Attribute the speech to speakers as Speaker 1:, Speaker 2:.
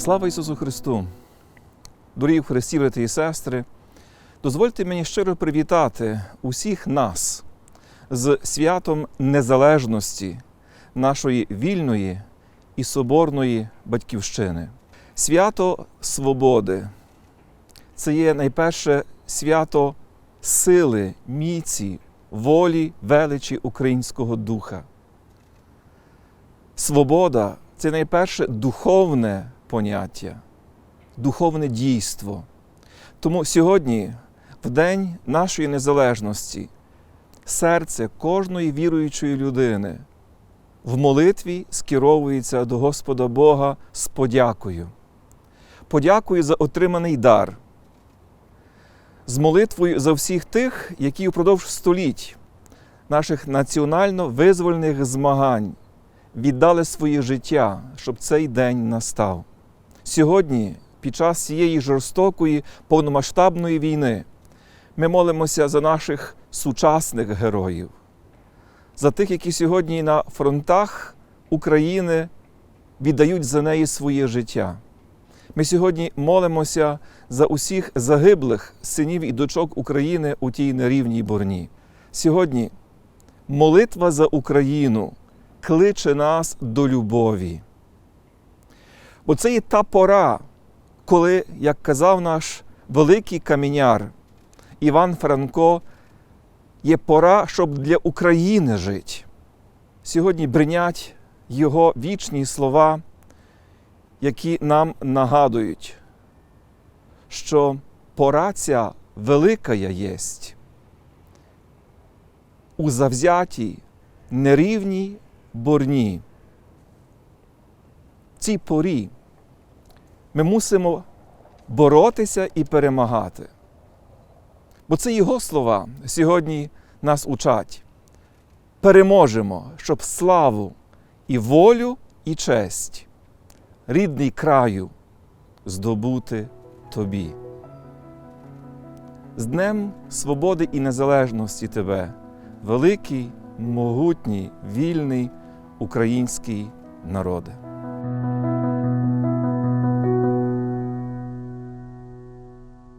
Speaker 1: Слава Ісусу Христу! Дорогі Христі, брати і сестри, дозвольте мені щиро привітати усіх нас з святом незалежності нашої вільної і соборної батьківщини. Свято свободи це є найперше свято сили, міці, волі, величі українського духа. Свобода це найперше духовне поняття, духовне дійство. Тому сьогодні, в День нашої незалежності, серце кожної віруючої людини в молитві скеровується до Господа Бога з подякою. Подякою за отриманий дар, з молитвою за всіх тих, які впродовж століть наших національно-визвольних змагань віддали своє життя, щоб цей день настав. Сьогодні, під час цієї жорстокої повномасштабної війни, ми молимося за наших сучасних героїв, за тих, які сьогодні на фронтах України віддають за неї своє життя. Ми сьогодні молимося за усіх загиблих синів і дочок України у тій нерівній борні. Сьогодні молитва за Україну кличе нас до любові. Бо це є та пора, коли, як казав наш великий каміняр Іван Франко, є пора, щоб для України жити. Сьогодні бринять його вічні слова, які нам нагадують, що пора ця велика єсть у завзятій, нерівній борні. Цій порі ми мусимо боротися і перемагати. Бо це його слова сьогодні нас учать. Переможемо, щоб славу і волю, і честь, рідний краю здобути тобі. З Днем Свободи і Незалежності тебе, великий, могутній, вільний український народе.